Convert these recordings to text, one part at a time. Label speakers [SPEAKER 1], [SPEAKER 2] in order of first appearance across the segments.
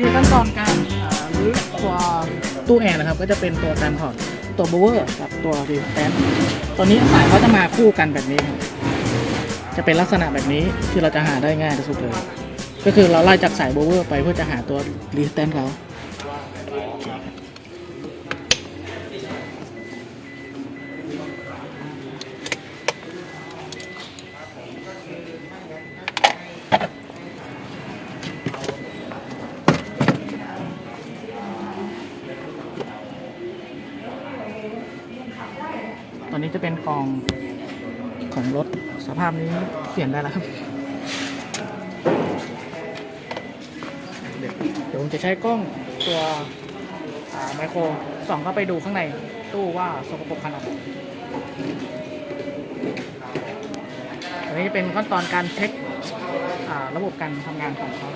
[SPEAKER 1] ธีขั้นตอนการรื้อตัวตู้แอร์นะครับ ก็จะเป็นตัวการถอดตัวโบเวอร์กับตัวรีสแตนตัวนี้สายเขาจะมาคู่กันแบบนี้ครับจะเป็นลักษณะแบบนี้ที่เราจะหาได้ง่ายที่สุดเลย ก็คือเราไล่จากสายโบเวอร์ไปเพื่อจะหาตัวรีสแตนเขาโอเค ครันนี้จะเป็นกองของรถสภาพนี้เปลี่ยนได้แล้วครับเดี๋ยวเดี๋ยวผมจะใช้กล้องตัวไมโครส่องเข้าไปดูข้างในตู้ว่าสกปรกขนาดไหนอันนี้จะเป็นขั้นตอนการเช็คระบบการทำงานของเขา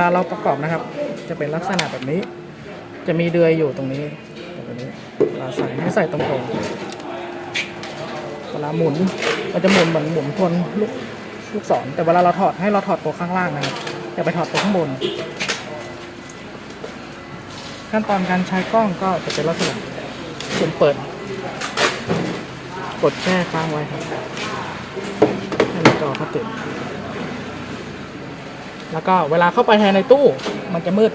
[SPEAKER 1] ลาเราประกอบนะครับ จะเป็นลักษณะแบบนี้ จะมีเดือยอยู่ตรงนี้ตรงนี้เราใส่ให้ใส่ตรงๆเวลาหมุนมันจะหมุนเหมือนหมุนทวนลูกลูกศรแต่เวลาเราถอดให้เราถอดตัวข้างล่างนะครับอย่าไปถอดตัวข้างบน ขั้นตอนการใช้กล้องก็จะเป็นลักษณะคุณเปิด กดแช่ค้างไว้ครับให้หน้าจอเขาติด แล้วก็เวลาเข้าไปภายในตู้มันจะมืด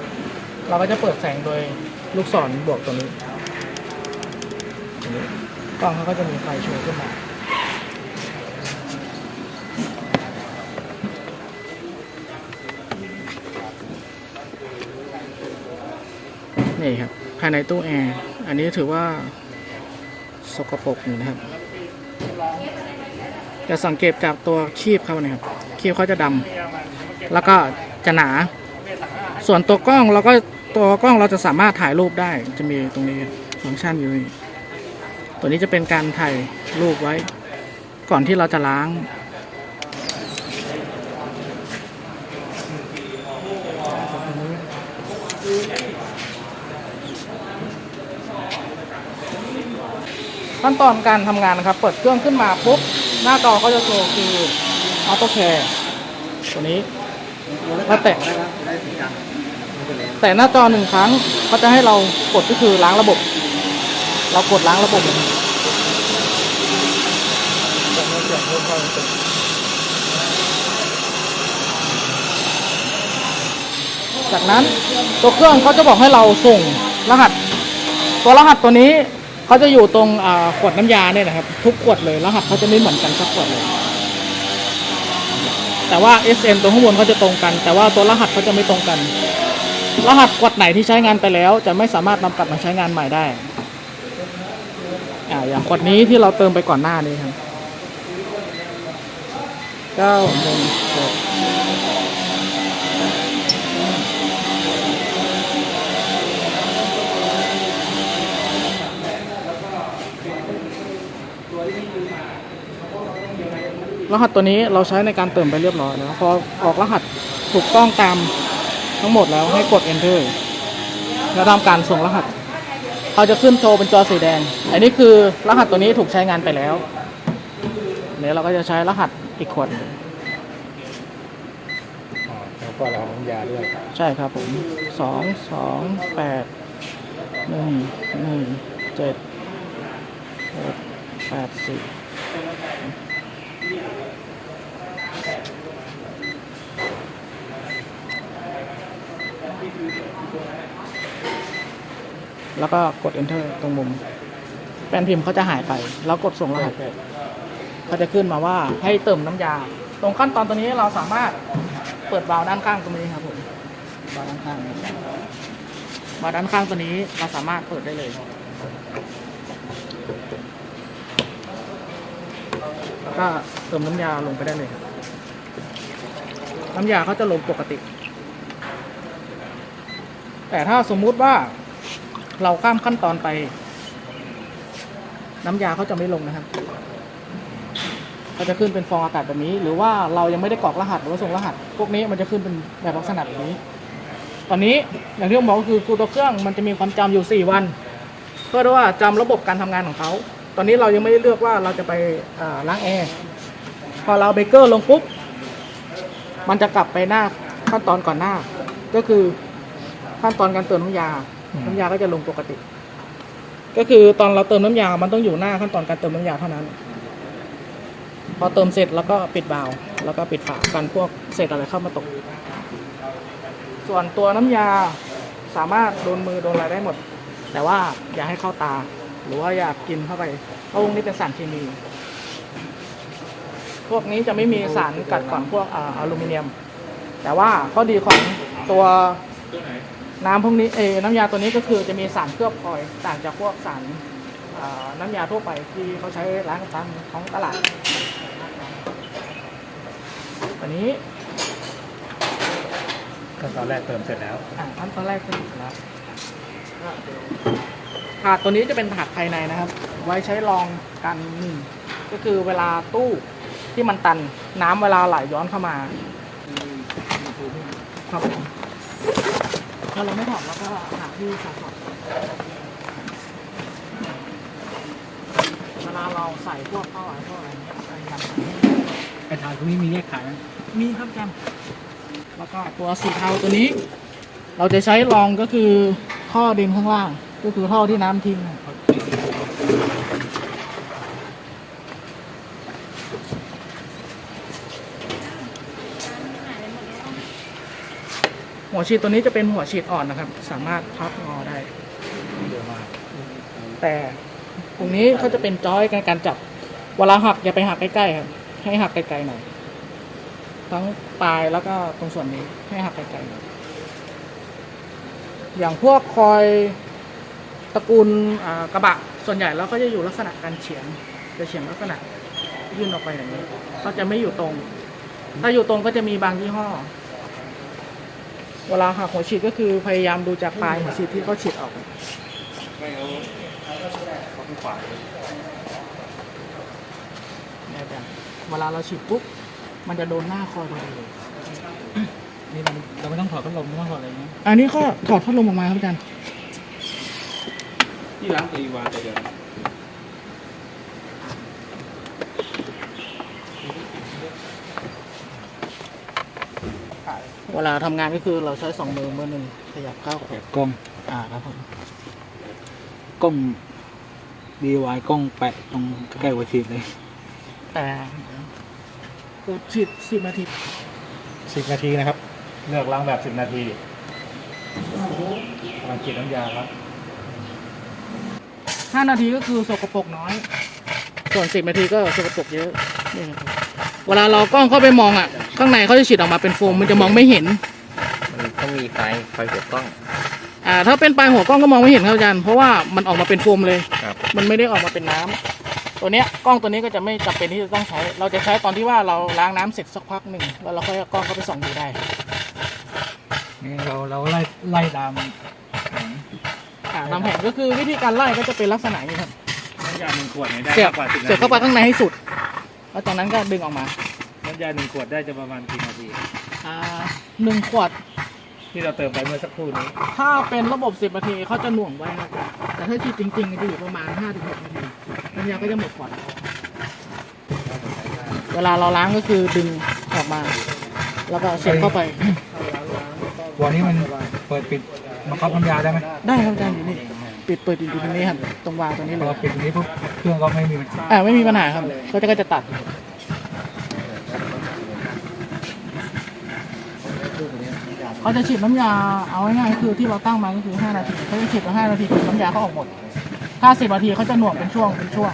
[SPEAKER 1] เราก็จะเปิดแสงโดยลูกศรบวกตัวนี้ตัวนี้กล้องเขาก็จะมีไฟโชว์ขึ้นมานี่ครับ ภายในตู้แอร์ อันนี้ถือว่าสกปรกอยู่นะครับ จะสังเกตจากตัวคีบเขานะครับ คีบเขาจะดำ แล้วก็จะหนา ส่วนตัวกล้องเราก็ตัวกล้องเราจะสามารถถ่ายรูปได้จะมีตรงนี้ฟังก์ชันอยู่นี่ตัวนี้จะเป็นการถ่ายรูปไว้ ก่อนที่เราจะล้าง ขั้นตอนการทำงานนะครับ เปิดเครื่องขึ้นมาปุ๊บ หน้าจอก็จะโชว์คือออโต้ แคร์ตัวนี้แล้วแตะแต่หน้าจอหนึ่งครั้งเขาจะให้เรากดก็คือล้างระบบ เรากดล้างระบบจากนั้นตัวเครื่องเขาจะบอกให้เราส่งรหัส ตัวรหัสตัวนี้เขาจะอยู่ตรงอ่าขวดน้ำยาเนี่ยนะครับ ทุกขวดเลยรหัสเขาจะไม่เหมือนกันสักขวดเลย แต่ว่า SN ตัวข้างบนเขาจะตรงกัน แต่ว่าตัวรหัสเขาจะไม่ตรงกัน รหัสกดไหนที่ใช้งานไปแล้ว จะไม่สามารถนำกลับมาใช้งานใหม่ได้อ่าอย่างกดนี้ที่เราเติมไปก่อนหน้านี้ครับเก้าหนึ่งหก รหัสตัวนี้เราใช้ในการเติมไปเรียบร้อยแล้วพอออกรหัสถูกต้องตามทั้งหมดแล้วให้กด enter แล้วทำการส่งรหัสเขาจะขึ้นโชว์เป็นจอสีแดง อันนี้คือรหัสตัวนี้ถูกใช้งานไปแล้วเดี๋ยวเราก็จะใช้รหัสอีกขวดหนึ่ง
[SPEAKER 2] อ๋อแล้วก็เราน้ำยาด้วย
[SPEAKER 1] ใช่ครับผมสองสองแปดหนึ่งหนึ่งเจ็ดหกแปดสี่ แล้วก็กด enter ตรงมุม แป้นพิมพ์เขาจะหายไป แล้วกดส่งรหัสเขาจะขึ้นมาว่าให้เติมน้ำยา ตรงขั้นตอนตัวนี้เราสามารถเปิดวาล์วด้านข้างตรงนี้ครับผมวาล์วด้านข้างนะครับวาล์วด้านข้างตัวนี้เราสามารถเปิดได้เลยแล้วก็เติมน้ำยาลงไปได้เลยครับน้ำยาเขาจะลงปกติ แต่ถ้าสมมุติว่า เราข้ามขั้นตอนไป น้ำยาเขาจะไม่ลงนะครับก็จะขึ้นเป็นฟองอากาศแบบนี้ หรือว่าเรายังไม่ได้กรอกรหัสหรือว่าส่งรหัส พวกนี้มันจะขึ้นเป็นแบบลักษณะแบบนี้ ตอนนี้อย่างที่ผมบอกก็คือตัวเครื่องมันจะมีความจำอยู่ 4 วัน เพื่อว่าจำระบบการทำงานของเขา ตอนนี้เรายังไม่ได้เลือกว่าเราจะไปล้างแอร์พอเราเบเกอร์ลงปุ๊บมันจะกลับไปหน้าขั้นตอนก่อนหน้า ก็คือขั้นตอนการเติมน้ำยา น้ำยาก็จะลงปกติ ก็คือตอนเราเติมน้ำยา มันต้องอยู่หน้าขั้นตอนการเติมน้ำยาเท่านั้น พอเติมเสร็จแล้วก็ปิดวาล์วแล้วก็ปิดฝากันพวกเศษอะไรเข้ามาตก ส่วนตัวน้ำยาสามารถโดนมือโดนอะไรได้หมด แต่ว่าอย่าให้เข้าตา หรือว่าอย่ากินเข้าไปเพราะพวกนี้เป็นสารเคมี พวกนี้จะไม่มีสารกัดก่อนพวกออลูมิเนียม แต่ว่าข้อดีของตัว น้ำพวกนี้เออน้ำยาตัวนี้ก็คือจะมีสารเคลือบพลอยต่างจากพวกสารอ่าน้ำยาทั่วไปที่เขาใช้ล้างตามท้องตลาดอันนี้
[SPEAKER 2] ขั้นตอนแรกเติมเสร็จแล้ว
[SPEAKER 1] อ่าขั้นตอนแรกคือเสร็จแล้วถาดตัวนี้จะเป็นถาดภายในนะครับ ไว้ใช้รองกันหนึ่งก็คือเวลาตู้ที่มันตัน น้ำเวลาไหลย้อนเข้ามาครับ ผมถ้าเราไม่ถอดแล้วก็หาที่ส่ถอดเวลาเราใส่พวกเข้าอะไรพวกอะไรเนี้ยพยายาม
[SPEAKER 2] ไอ้ทางตรงนี้มีแยกขายไหม
[SPEAKER 1] มีครับแจมแล้วก็ตัวสีเทาตัวนี้ เราจะใช้รองก็คือท่อดินข้างล่าง ก็คือท่อที่น้ำทิ้ง หัวฉีดตัวนี้จะเป็นหัวฉีดอ่อนนะครับ สามารถพับงอได้ แต่ตรงนี้เขาจะเป็นจอยในการจับ เวลาหักอย่าไปหักใกล้ๆครับ ให้หักไกลๆหน่อย ทั้งปลายแล้วก็ตรงส่วนนี้ให้หักไกลๆหน่อยอย่างพวกคอยตระกูลกระบะส่วนใหญ่แล้วก็จะอยู่ลักษณะการเฉียงจะเฉียงลักษณะยื่นออกไปอย่างนี้ ก็จะไม่อยู่ตรง ถ้าอยู่ตรงก็จะมีบางยี่ห้อ เวลาหักหัวฉีดก็คือพยายามดูจากปลายหัวฉีดที่เขาฉีดออก
[SPEAKER 2] เวา
[SPEAKER 1] เนี่ยจารย์เวลาเราฉีดปุ๊บมันจะโดนหน้าคอพอดีเลย
[SPEAKER 2] นี่มันเราไม่ต้องถอดพัดลมไม่ต้องถอดอะไรเงี้ย
[SPEAKER 1] อันนี้ก็ถอดพัดลมออกมาครับอาจารย์
[SPEAKER 2] ที่ล้างตีวาแต่เดียว
[SPEAKER 1] เวลาทำงานก็คือเราใช้สองมือมือหนึ่งขยับเข้า
[SPEAKER 2] กล้อง
[SPEAKER 1] อ่าครับผม
[SPEAKER 2] กล้อง DIY กล้องแปะตรงใกล้หัวฉีดเลย
[SPEAKER 1] แต่กดฉีดสิบนาที
[SPEAKER 2] สิบนาทีนะครับ เลือกล้างแบบสิบนาทีกำลังฉีดน้ำยาครับ
[SPEAKER 1] ห้านาทีก็คือสกปรกน้อย ส่วนสิบนาทีก็สกปรกเยอะนี่ครับเวลาเรากล้องเข้าไปมองอะ ข้างในเขาจะฉีดออกมาเป็นโฟมมันจะมองไม่เห็น
[SPEAKER 3] มันต้องมีไฟไฟหัวกล้อง
[SPEAKER 1] อ่า ถ้าเป็นปลายหัวกล้องก็มองไม่เห็นครับอาจารย์เพราะว่ามันออกมาเป็นโฟมเลย
[SPEAKER 3] ครับ
[SPEAKER 1] มันไม่ได้ออกมาเป็นน้ำตัวเนี้ยกล้องตัวนี้ก็จะไม่จำเป็นที่จะต้องใช้ เราจะใช้ตอนที่ว่าเราล้างน้ำเสร็จสักพักหนึ่งแล้วเราค่อยเอากล้องเข้าไปส่องดูได้
[SPEAKER 2] นี่เราเราไล่ไล่ตาม
[SPEAKER 1] อ่าตามแผนก็คือวิธีการไล่ก็จะเป็นลักษณะนี้ครับ
[SPEAKER 2] น้ำยาหนึ่งขวดเนี่ยได้
[SPEAKER 1] เสียบ
[SPEAKER 2] มากกว่าสิบนาที
[SPEAKER 1] เสียบเข้าไปข้างในให้สุด แล้วจากนั้นก็ดึงออกมา
[SPEAKER 2] น้ำยาหนึ่งขวดได้จะประมาณกี่นาที
[SPEAKER 1] อ่าหนึ่งขวด
[SPEAKER 2] ที่เราเติมไปเมื่อสักครู่นี้
[SPEAKER 1] ถ้าเป็นระบบ 10นาทีเขาจะหน่วงไว้ครับแต่ถ้าฉีดจริงๆจะอยู่ประมาณ5-6นาทีน้ำยาก็จะหมดขวดเวลาเราล้างก็คือดึงออกมา แล้วก็เสียบเข้าไป
[SPEAKER 2] วันนี้มันเปิดปิดบังคับน้ำยาได้ไหม
[SPEAKER 1] ได้ครับอาจารย์อยู่นี่ปิดเปิดอยู่ตรงนี้ครับตรงวาล์วตรงนี้
[SPEAKER 2] พ
[SPEAKER 1] เล
[SPEAKER 2] อยปิดตรงนี้ปุ๊บเครื่องก็ไม่มีปัญหา
[SPEAKER 1] อ่าไม่มีปัญหาครับก็จะก็จะตัด เขาจะฉีดน้ำยาเอาง่ายๆคือที่เราตั้งมาก็คือ 5 นาทีเขาจะฉีดมา5นาทีน้ำยาเขาออกหมด ถ้า 10 นาทีเขาจะหน่วงเป็นช่วงเป็นช่วง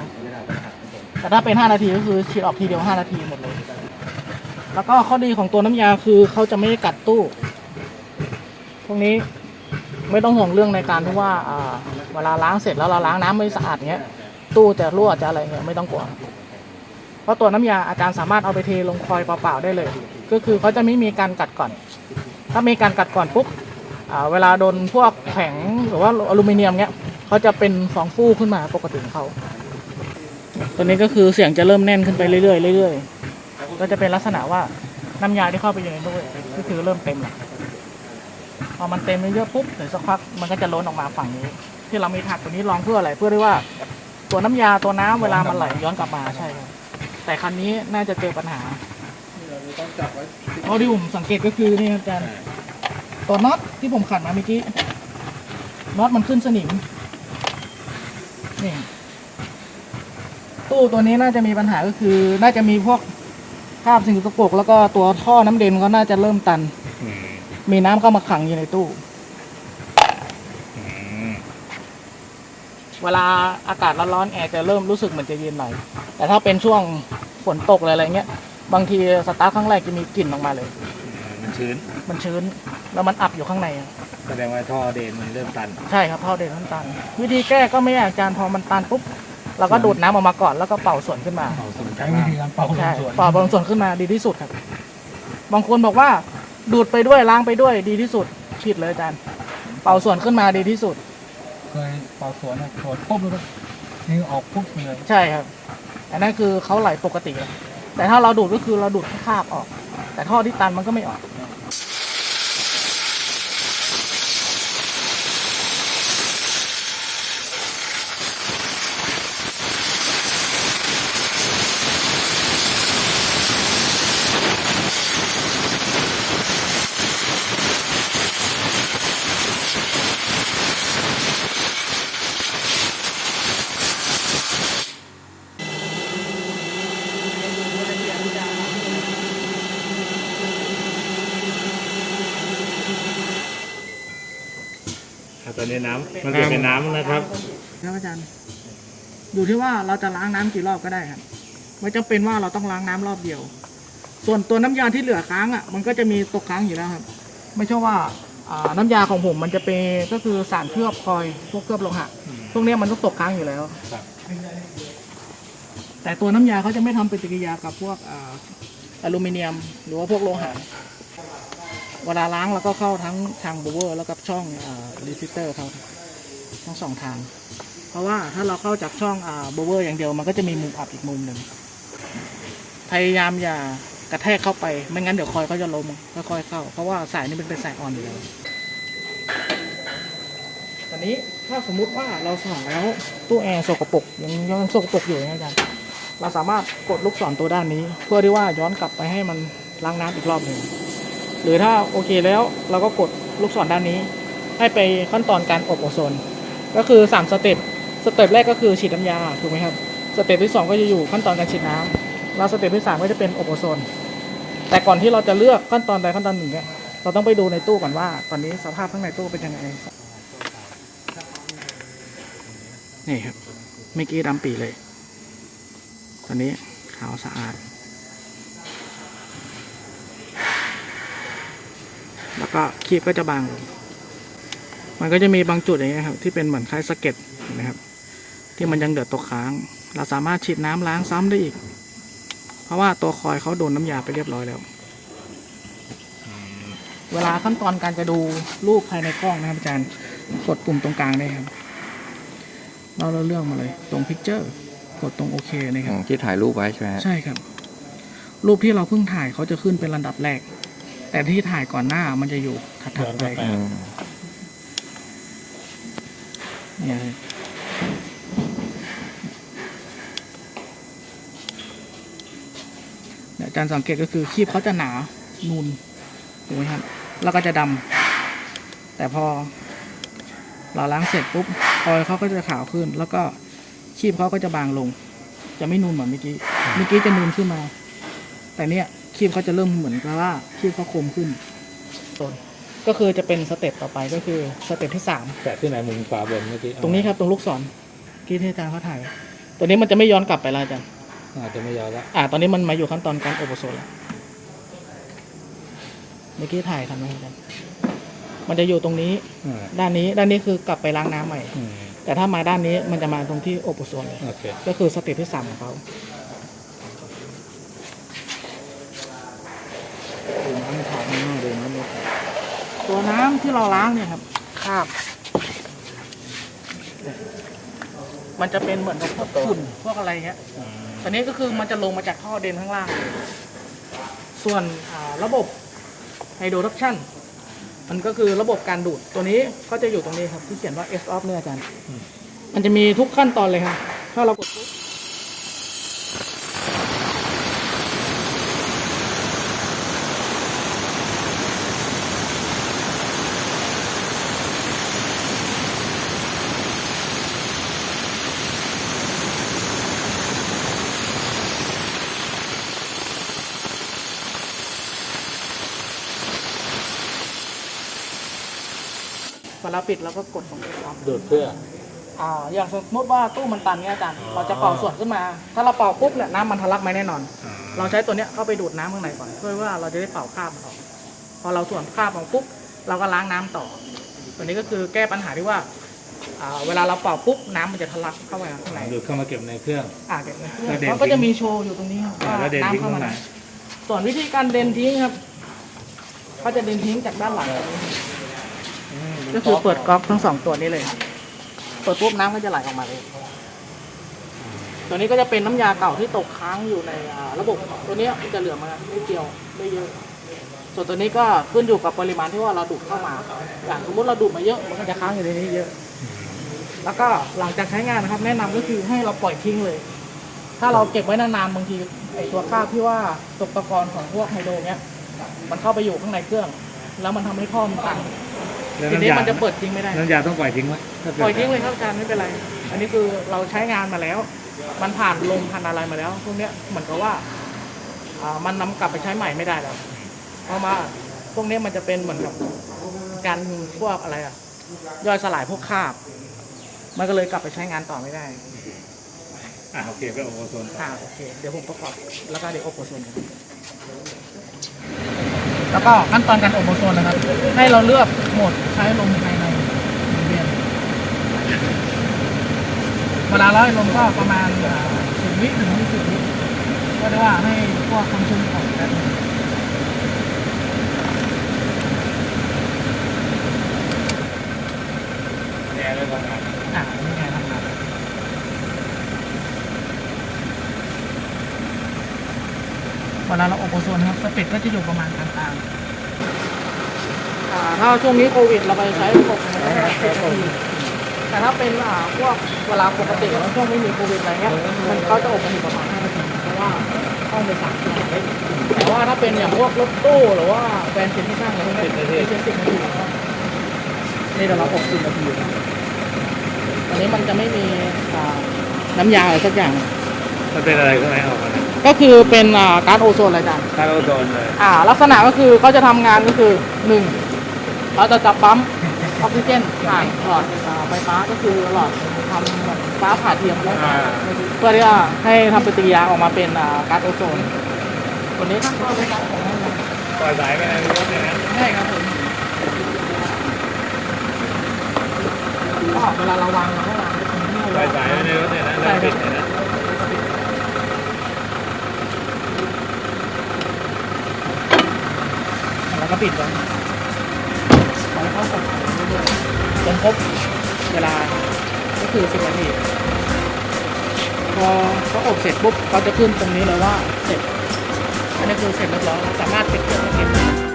[SPEAKER 1] แต่ถ้าเป็น 5 นาทีก็คือฉีดออกทีเดียว 5 นาทีหมดเลย แล้วก็ข้อดีของตัวน้ำยาคือเขาจะไม่ได้กัดตู้พวกนี้ไม่ต้องห่วงเรื่องในการที่ว่าอ่าเวลาล้างเสร็จแล้วเราล้างน้ำไม่สะอาดเงี้ย ตู้จะรั่วจะอะไรเงี้ยไม่ต้องกลัว เพราะตัวน้ำยาอาจารย์สามารถเอาไปเทลงคอยเปล่าๆได้เลย ก็คือเขาจะไม่มีการกัดก่อน ถ้ามีการกัดก่อนปุ๊บเวลาโดนพวกแข็งหรือว่าอลูมิเนียมเงี้ยเขาจะเป็นฟองฟูขึ้นมาปกติของเขาตัวนี้ก็คือเสียงจะเริ่มแน่นขึ้นไปเรื่อยๆเรื่อยๆก็จะเป็นลักษณะว่าน้ำยาที่เข้าไปอยู่ในตู้ก็คือเริ่มเต็มแล้วพอมันเต็มเยอะๆปุ๊บเดี๋ยวสักพักมันก็จะล้นออกมาฝั่งนี้ ที่เรามีถักตัวนี้รองเพื่ออะไรเพื่อที่ว่าตัวน้ำยาตัวน้ำเวลามันไหลย้อนกลับมาใช่ครับแต่คันนี้น่าจะเจอปัญหา
[SPEAKER 2] ต้องจับไว้
[SPEAKER 1] เพราะที่ผมสังเกตก็คือนี่ครับอาจารย์ตัวน็อตที่ผมขัดมาเมื่อกี้น็อตมันขึ้นสนิมนี่ตู้ตัวนี้น่าจะมีปัญหาก็คือน่าจะมีพวกคราบสิ่งสกปรกแล้วก็ตัวท่อน้ำเด่นก็น่าจะเริ่มตัน
[SPEAKER 3] อืม
[SPEAKER 1] มีน้ำเข้ามาขังอยู่ในตู้
[SPEAKER 3] อืม
[SPEAKER 1] เวลาอากาศร้อนๆแอร์จะเริ่มรู้สึกเหมือนจะเย็นหน่อยแต่ถ้าเป็นช่วงฝนตกอะไรๆเงี้ย บางทีสตาร์ทครั้งแรกจะมีกลิ่นออกมาเลย
[SPEAKER 3] มันชื้น
[SPEAKER 1] มันชื้น แล้วมันอับอยู่ข้างในอะ
[SPEAKER 3] แสดงว่าท่อเดนมันเริ่มตัน
[SPEAKER 1] ใช่ครับท่อเด่นน้ำตัน วิธีแก้ก็ไม่ยากอาจารย์พอมันตันปุ๊บเราก็ดูดน้ำออกมาก่อนแล้วก็เป่าส่วนขึ้นมา
[SPEAKER 2] เป่าส่วนใช้วิธีการเป่าล
[SPEAKER 1] ใช่
[SPEAKER 2] งส่วน
[SPEAKER 1] เป่าบางส่วนขึ้นมาดีที่สุดครับ บางคนบอกว่าดูดไปด้วยล้างไปด้วยดีที่สุดผิดเลยอาจารย์ เป่าส่วนขึ้นมาดีที่สุด
[SPEAKER 2] เคยเป่าสวนอะสวนปุ๊บแล้วก็นี่ออกปุ๊บเลย
[SPEAKER 1] ใช่ครับ อันนั้นคือเขาไหลปกติเลย แต่ถ้าเราดูดก็คือเราดูดแค่คราบออก แต่ท่อที่ตันมันก็ไม่ออก
[SPEAKER 3] ตอ นนี้น้ำมันเปลี่ยนเป็นน้ำนะครับ
[SPEAKER 1] ครับอาจารย์ อยู่ที่ว่าเราจะล้างน้ำกี่รอบก็ได้ครับไม่จำเป็นว่าเราต้องล้างน้ำรอบเดียว ส่วนตัวน้ำยาที่เหลือค้างอะมันก็จะมีตกค้างอยู่แล้วครับ ไม่ใช่ว่าอ่าน้ำยาของผมมันจะเป็นก็คือสารเคลือบคอยพวกเคลือบโลหะพวกเนี้ยมันต้องตกค้างอยู่แล้ว
[SPEAKER 3] ครับ
[SPEAKER 1] แต่ตัวน้ำยาเขาจะไม่ทำปฏิกิริยากับพวกอ่าอลูมิเนียม หรือว่าพวกโลหะ เวลาล้างเราก็เข้าทั้งทางบูเวอร์แล้วก็ช่องรีซิสเตอร์เขาทั้งสองทาง เพราะว่าถ้าเราเข้าจากช่องบูเวอร์อย่างเดียวมันก็จะมีมุมอับอีกมุมหนึ่งพยายามอย่ากระแทกเข้าไปไม่งั้นเดี๋ยวคอยก็จะล้มค่อยๆเข้า เพราะว่าสายนี้เป็นเป็นสายอ่อนอยู่แล้วตอนนี้ถ้าสมมุติว่าเราส่องแล้วตู้แอร์สกปรกยังยังสกปรกอยู่นะอาจารย์เราสามารถกดลูกศรตัวด้านนี้ เพื่อที่ว่าย้อนกลับไปให้มันล้างน้ำอีกรอบหนึ่ง หรือถ้าโอเคแล้วเราก็กดลูกศรด้านนี้ ให้ไปขั้นตอนการอบโอโซน ก็คือสามสเต็ป สเต็ปแรกก็คือฉีดน้ำยาถูกไหมครับ สเต็ปที่สองก็จะอยู่ขั้นตอนการฉีดน้ำแล้วสเต็ปที่สามก็จะเป็นอบโอโซน แต่ก่อนที่เราจะเลือกขั้นตอนใดขั้นตอนหนึ่งเนี่ยเราต้องไปดูในตู้ก่อนว่า ตอนนี้สภาพข้างในตู้เป็นยังไง นี่ครับเมื่อกี้ดำปีเลย ตอนนี้ขาวสะอาด แล้วก็คีบก็จะบางลงมันก็จะมีบางจุดอย่างเงี้ยครับที่เป็นเหมือนคล้ายสะเก็ดเห็นไหมครับ ที่มันยังเดือดตกค้าง เราสามารถฉีดน้ำล้างซ้ำได้อีก เพราะว่าตัวคอยเขาโดนน้ำยาไปเรียบร้อยแล้ว เวลาขั้นตอนการจะดูรูปภายในกล้องนะครับอาจารย์กดปุ่มตรงกลางได้ครับ เราเราเลือกมาเลยตรง Picture กดตรงโอเคนะครับ
[SPEAKER 3] ที่ถ่ายรูปไว้ใช่ไหมฮะ
[SPEAKER 1] ใช่ครับ รูปที่เราเพิ่งถ่ายเขาจะขึ้นเป็นลำดับแรก แต่ที่ถ่ายก่อนหน้ามันจะอยู่ถัดๆไป
[SPEAKER 3] อืม
[SPEAKER 1] เนี่ยเลยเนี่ยอาจารย์สังเกตก็คือคีบเขาจะหนานูนถูกไหมครับแล้วก็จะดำแต่พอ เราล้างเสร็จปุ๊บคอยเขาก็จะขาวขึ้น แล้วก็คีบเขาก็จะบางลง จะไม่นูนเหมือนเมื่อกี้เมื่อกี้จะนูนขึ้นมา แต่เนี่ย คีบเขาจะเริ่มเหมือนกับว่าคีบเขาคมขึ้นต้นก็คือจะเป็นสเต็ปต่อไปก็คือสเต็ปที่สาม
[SPEAKER 2] แตะที่ไหนมุมขวาบนเมื่อกี้
[SPEAKER 1] ตรงนี้ครับตรงลูกศรที่ที่อาจารย์เขาถ่ายไว้ตัวนี้มันจะไม่ย้อนกลับไปแล้วอาจารย์
[SPEAKER 2] อาจจะไม่ยาวละ
[SPEAKER 1] อ่า ตอนนี้มันมาอยู่ขั้นตอนการอบโอโซนแล้วเมื่อกี้ถ่ายทันไหมอาจารย์มันจะอยู่ตรงนี้
[SPEAKER 2] อ่า
[SPEAKER 1] ด้านนี้ด้านนี้คือกลับไปล้างน้ำใหม่
[SPEAKER 2] อืม
[SPEAKER 1] แต่ถ้ามาด้านนี้มันจะมาตรงที่อบโอโซนเลย
[SPEAKER 2] โอเค
[SPEAKER 1] ก็คือสเต็ปที่สามของเขาดูน้ำขาวข้างนอกดูน้ำนี่ ตัวน้ำที่เราล้างเนี่ยครับคราบ มันจะเป็นเหมือนกับพวกฝุ่นพวกอะไรเงี้ย
[SPEAKER 2] อืม
[SPEAKER 1] ตอนนี้ก็คือมันจะลงมาจากท่อเดนข้างล่าง ส่วนอ่าระบบไฮโดรดักชันมันก็คือระบบการดูดตัวนี้ก็จะอยู่ตรงนี้ครับที่เขียนว่า S off เนี่ยอาจารย์ มันจะมีทุกขั้นตอนเลยครับ ถ้าเรากดปุ๊บ เวลาปิดเราก็กดตรงนี้ครับ
[SPEAKER 2] ดูดเพื่อ
[SPEAKER 1] อ่าอย่างสมมติว่าตู้มันตันเนี้ยอาจารย์เราจะเป่าส่วนขึ้นมา ถ้าเราเป่าปุ๊บเนี่ยน้ำมันทะลักไหมแน่นอน เราใช้ตัวเนี้ยเข้าไปดูดน้ำข้างในก่อนเพื่อว่าเราจะได้เป่าคราบมันออกพอเราส่วนคราบออกปุ๊บเราก็ล้างน้ำต่อ ตัวนี้ก็คือแก้ปัญหาที่ว่าอ่า เวลาเราเป่าปุ๊บน้ำมันจะทะลักเข้าไปข้างใน
[SPEAKER 3] ดูดเข้ามาเก็บในเครื่อง
[SPEAKER 1] อ่าเก็บในเครื่อง
[SPEAKER 3] แล้วเดน
[SPEAKER 1] เขาก็
[SPEAKER 3] ทิ้
[SPEAKER 1] จะ
[SPEAKER 3] ง
[SPEAKER 1] มีโชว์อยู่ตรงนี้ครับ
[SPEAKER 3] อ่า
[SPEAKER 1] ว่า
[SPEAKER 3] แล้วเดนทิ้ง
[SPEAKER 1] น้ำเข้ามา
[SPEAKER 3] ตรงไหน
[SPEAKER 1] ไหน ส่วนวิธีการเดนทิ้งครับเขาจะเดนทิ้งจากด้านหลัง ก็คือเปิดก๊อกทั้งสองตัวนี้เลยครับเปิดปุ๊บน้ำก็จะไหลออกมาเลย ตัวนี้ก็จะเป็นน้ำยาเก่าที่ตกค้างอยู่ในอ่าระบบตัวเนี้ยมันจะเหลือมาไม่เกี่ยวไม่เยอะ ส่วนตัวนี้ก็ขึ้นอยู่กับปริมาณที่ว่าเราดูดเข้ามาอย่างสมมติเราดูดมาเยอะมันก็จะค้างอยู่ในนี้เยอะ แล้วก็หลังจากใช้งานนะครับ แนะนำก็คือให้เราปล่อยทิ้งเลย ถ้าเราเก็บไว้นานๆบางทีไอตัวคราบที่ว่าตกตะกอนของพวกไฮโดรเนี้ยมันเข้าไปอยู่ข้างในเครื่อง แล้วมันทำให้ท่อมันตัน
[SPEAKER 3] แล้ว
[SPEAKER 1] ที
[SPEAKER 3] น้ำ
[SPEAKER 1] นี้
[SPEAKER 3] ยา
[SPEAKER 1] มันจะเปิดทิ้งไม่ได้
[SPEAKER 3] น้ำยาต้องปล่อยทิ้งไหมถ้ากิด
[SPEAKER 1] ปล่อยทิ้งเลยครับอาจารย์ไม่เป็นไร อันนี้คือเราใช้งานมาแล้ว มันผ่านลมผ่านอะไรมาแล้ว พวกเนี้ยเหมือนกับว่าอ่ามันนำกลับไปใช้ใหม่ไม่ได้แล้ว เพราะว่าพวกเนี้ยมันจะเป็นเหมือนกับการพวกอะไรอะย่อยสลายพวกคราบ มันก็เลยกลับไปใช้งานต่อไม่ได้
[SPEAKER 3] อะโอเคไปโอโซน
[SPEAKER 1] อ่าโอเค เดี๋ยวผมประกอบ แล้วก็เดี๋ยวอบโอโซนกัน แล้วก็ขั้นตอนการอบโอโซนนะครับ ให้เราเลือกโหมดใช้ลมภายในเวียนเวลาร้อยลมก็ประมาณสิบวิถึงยี่สิบวิก็ได้ว่าให้พวกความชุ่มออกกันง
[SPEAKER 3] แย่เลยทำงาน
[SPEAKER 1] อ่านี่ไงทำงาน เวลาเราอบโอโซนนะครับสเปคก็จะอยู่ประมาณกลางๆอ่าถ้าช่วงนี้โควิดเราไปใช้ระบบนะครับสิบนาทีแต่ถ้าเป็นอ่าพวกเวลาปกติแล้วช่วงไม่มีโควิดอะไรเงี้ยมันเขาจะอบกันอยู่ประมาณห้านาทีเพราะว่าต้องไปสั่งแต่ว่าถ้าเป็นอย่างพวกรถตู้หรือว่าแบรนด์ชิ้นที่สร้างอะไรพวกนี้ใช้สิบนาทีนี่เราอบสิบนาทีอยู่อันนี้มันจะไม่มีอ่าน้ำยาอะไรสักอย่าง
[SPEAKER 3] มันเป็นอะไรข้างในออกมาเนี่ย
[SPEAKER 1] ก็คือเป็นอ่าก๊าซโอโซนอะไรกัน
[SPEAKER 3] ถ้าโอโซนเลย
[SPEAKER 1] อ่า ลักษณะก็คือเขาจะทำงานก็คือหนึ่งเราจะจับปั๊มออกซิเจนผ่านหลอดอ่าไฟฟ้าก็คือหลอดทำแบบฟ้าผ่าเทียมแล้ว
[SPEAKER 3] อ่า
[SPEAKER 1] เพื่อที่จะให้ทำปฏิกิริยาออกมาเป็นอ่าก๊าซโอโซนตัวนี้ขั้นตอนในการของมัน
[SPEAKER 3] ปล่อยสายไปในรถเนี่ยนะ
[SPEAKER 1] ใช่ครับผมก็เวลาเราวางเราก็วางไว้ตรงที่
[SPEAKER 3] ปล่อย
[SPEAKER 1] เรา
[SPEAKER 3] สายไปในรถเนี่ยนะแล้วปิดเนี่ยนะ
[SPEAKER 1] แล้ว ก็ปิดไว้ปล่อยให้เขากดเรื่อยๆจนครบเวลาก็คือสิบนาทีพอเขาอบเสร็จปุ๊บเขาจะขึ้นตรงนี้เลยว่าเสร็จอันนี้คือเสร็จเรียบร้อยเราสามารถปิดเครื่องแล้วเก็บได้